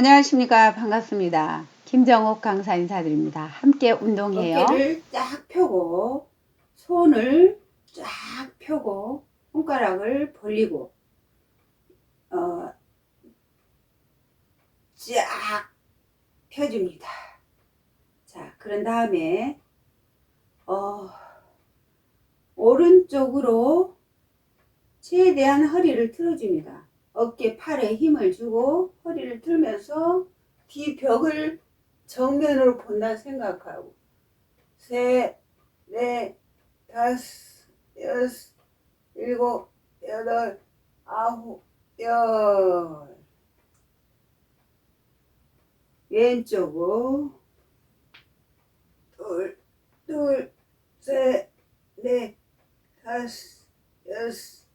안녕하십니까. 반갑습니다. 김정옥 강사 인사드립니다. 함께 운동해요. 어깨를 쫙 펴고 손을 쫙 펴고 손가락을 벌리고 어, 쫙 펴줍니다. 자, 그런 다음에 어, 오른쪽으로 최대한 허리를 틀어줍니다. 어깨, 팔에 힘을 주고 허리를 틀면서 뒤 벽을 정면으로 본다 생각하고. 셋, 넷, 다섯, 여섯, 일곱, 여덟, 아홉, 열. 왼쪽으로 둘, 둘, 셋, 넷, 다섯, 여섯,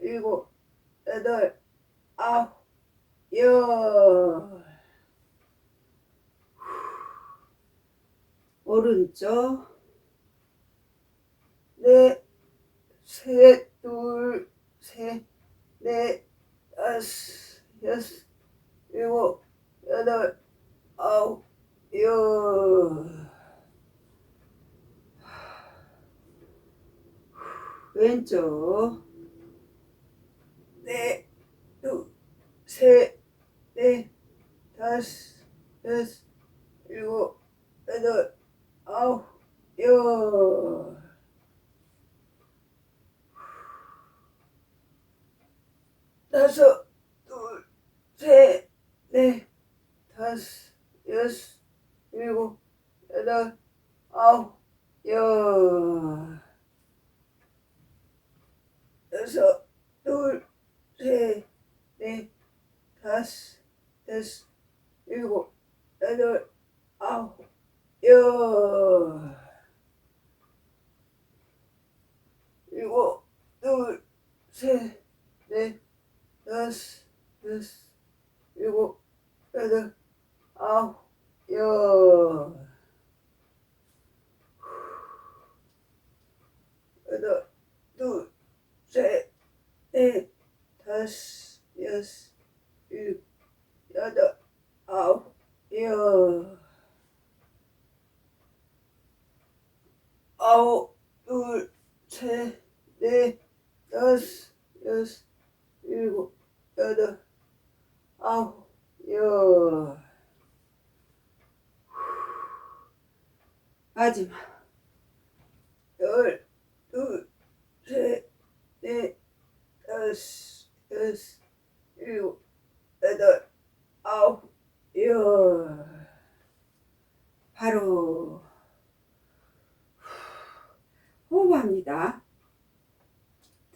일곱, 여덟, 아홉, 열 오른쪽. 넷, 셋, 둘, 셋, 넷, 다섯, 여섯, 일곱, 여덟, 아홉, 열. 왼쪽. 넷, 둘, 셋, 넷, 다섯, 여섯, 일곱, 여덟, 아홉, 열. 다섯, 둘, 셋, 넷, 다섯, 여섯, 일곱, 여덟, 아홉, 열. 여섯, 둘, 셋, 넷, 다섯, 여섯, 일곱, 여덟, 아홉, 열. 일곱, 둘, 셋, 넷, 다섯, 여섯, 일곱, 여덟, 아홉, 열. 여덟, 둘, 셋, 넷, 다섯, 여섯, 일곱, 여덟, 아홉, 열. 아홉, 둘, 셋, 넷, 다섯, 여섯, 일곱, 여덟, 아홉, 열. 마지막. 열, 둘, 셋, 넷, 다섯, 여섯, 일곱, 여덟, 아홉, 열. 바로 호흡합니다.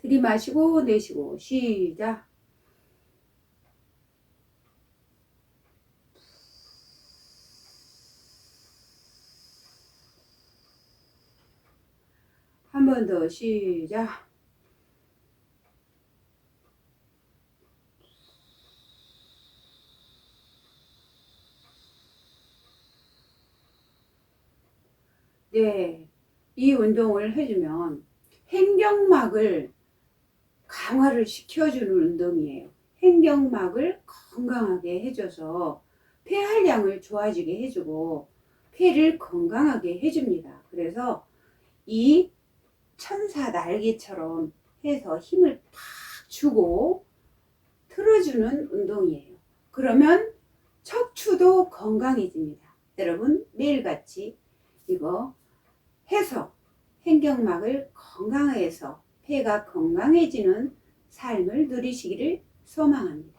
들이마시고 내쉬고 시작. 한 번 더 시작. 네, 이 운동을 해주면 행경막을 강화를 시켜주는 운동이에요. 행경막을 건강하게 해줘서 폐활량을 좋아지게 해주고 폐를 건강하게 해줍니다. 그래서 이 천사 날개처럼 해서 힘을 팍 주고 틀어주는 운동이에요. 그러면 척추도 건강해집니다. 여러분 매일같이 이거 해서 행경막을 건강해서 폐가 건강해지는 삶을 누리시기를 소망합니다.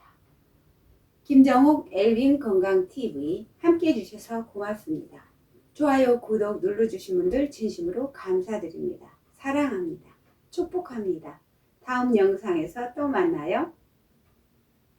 김정욱 엘빈 건강TV 함께 해주셔서 고맙습니다. 좋아요, 구독 눌러주신 분들 진심으로 감사드립니다. 사랑합니다. 축복합니다. 다음 영상에서 또 만나요.